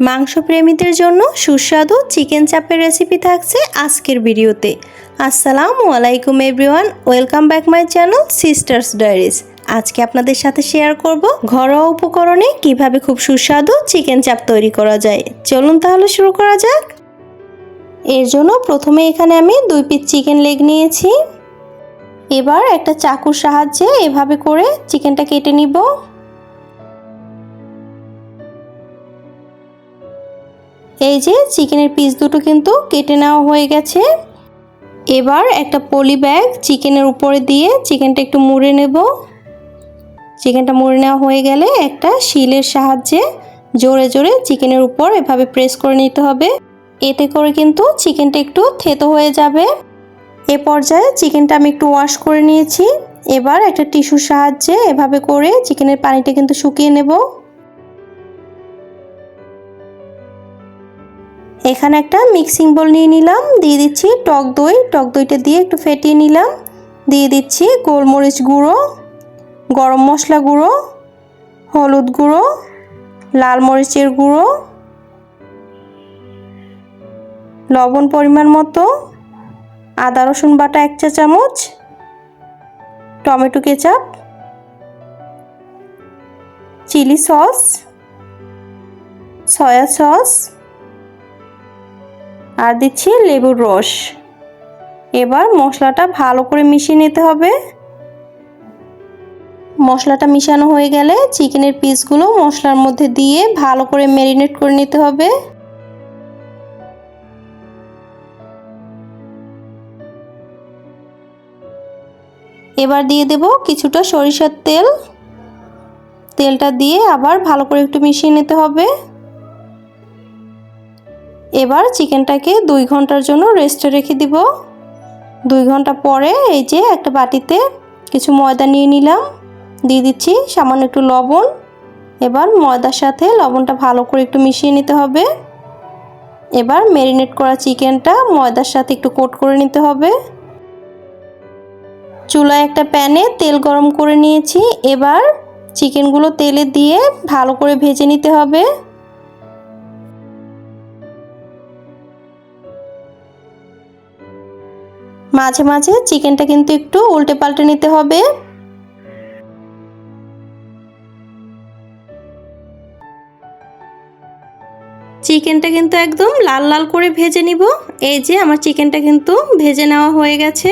মাংস প্রেমীদের জন্য সুস্বাদু চিকেন চাপের রেসিপি থাকছে আজকের ভিডিওতে। আসসালামু আলাইকুম everyone welcome back my channel sisters diaries আজকে আপনাদের সাথে শেয়ার করব ঘরোয়া উপকরণে কীভাবে খুব সুস্বাদু চিকেন চাপ তৈরি করা যায়। চলুন তাহলে শুরু করা যাক। এর জন্য প্রথমে এখানে আমি দুই পিস চিকেন লেগ নিয়েছি। এবার একটা চাকুর সাহায্যে এভাবে করে চিকেনটা কেটে নিব। এই যে চিকেনের পিস দুটো কিন্তু কেটে নেওয়া হয়ে গেছে। এবার একটা পলি ব্যাগ চিকেনের উপরে দিয়ে চিকেনটা একটু মুড়ে নেব। চিকেনটা মুড়ে নেওয়া হয়ে গেলে একটা শিলের সাহায্যে জোরে জোরে চিকেনের উপর এভাবে প্রেস করে নিতে হবে। এতে করে কিন্তু চিকেনটা একটু থেতো হয়ে যাবে। এ পর্যায়ে চিকেনটা আমি একটু ওয়াশ করে নিয়েছি। এবার একটা টিস্যুর সাহায্যে এভাবে করে চিকেনের পানিটা কিন্তু শুকিয়ে নেব। এখানে একটা মিক্সিং বোল নিয়ে নিলাম, দিয়ে দিচ্ছি টক দই। টক দইটা দিয়ে একটু ফেটিয়ে নিলাম। দিয়ে দিচ্ছি গোলমরিচ গুঁড়ো, গরম মশলা গুঁড়ো, হলুদ গুঁড়ো, লাল মরিচের গুঁড়ো, লবণ পরিমাণ মতো, আদা, রসুন বাটা এক চা চামচ, tomato ketchup, chilli sauce, soya sauce আর দিচ্ছি লেবুর রস। এবার মশলাটা ভালো করে মিশিয়ে নিতে হবে। মশলাটা মিশানো হয়ে গেলে চিকেনের পিসগুলো মশলার মধ্যে দিয়ে ভালো করে ম্যারিনেট করে নিতে হবে। এবার দিয়ে দেব কিছুটা সরিষার তেল। তেলটা দিয়ে আবার ভালো করে একটু মিশিয়ে নিতে হবে। এবার চিকেনটাকে দুই ঘণ্টার জন্য রেস্টে রেখে দিব। দুই ঘণ্টা পরে এই যে একটা বাটিতে কিছু ময়দা নিয়ে নিলাম। দিয়ে দিচ্ছি সামান্য একটু লবণ। এবার ময়দার সাথে লবণটা ভালো করে একটু মিশিয়ে নিতে হবে। এবার ম্যারিনেট করা চিকেনটা ময়দার সাথে একটু কোট করে নিতে হবে। চুলায় একটা প্যানে তেল গরম করে নিয়েছি। এবার চিকেনগুলো তেলে দিয়ে ভালো করে ভেজে নিতে হবে। মাঝে মাঝে চিকেনটা কিন্তু একটু উল্টে পাল্টে নিতে হবে। চিকেনটা কিন্তু একদম লাল লাল করে ভেজে নিব। এই যে আমার চিকেনটা কিন্তু ভেজে নেওয়া হয়ে গেছে।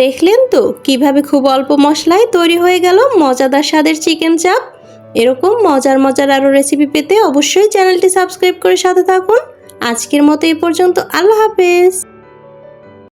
দেখলেন তো কীভাবে খুব অল্প মশলায় তৈরি হয়ে গেল মজাদার স্বাদের চিকেন চাপ। এরকম মজার মজার আরও রেসিপি পেতে অবশ্যই চ্যানেলটি সাবস্ক্রাইব করে সাথে থাকুন। আজকের মতো এই পর্যন্ত আল্লাহ হাফেজ।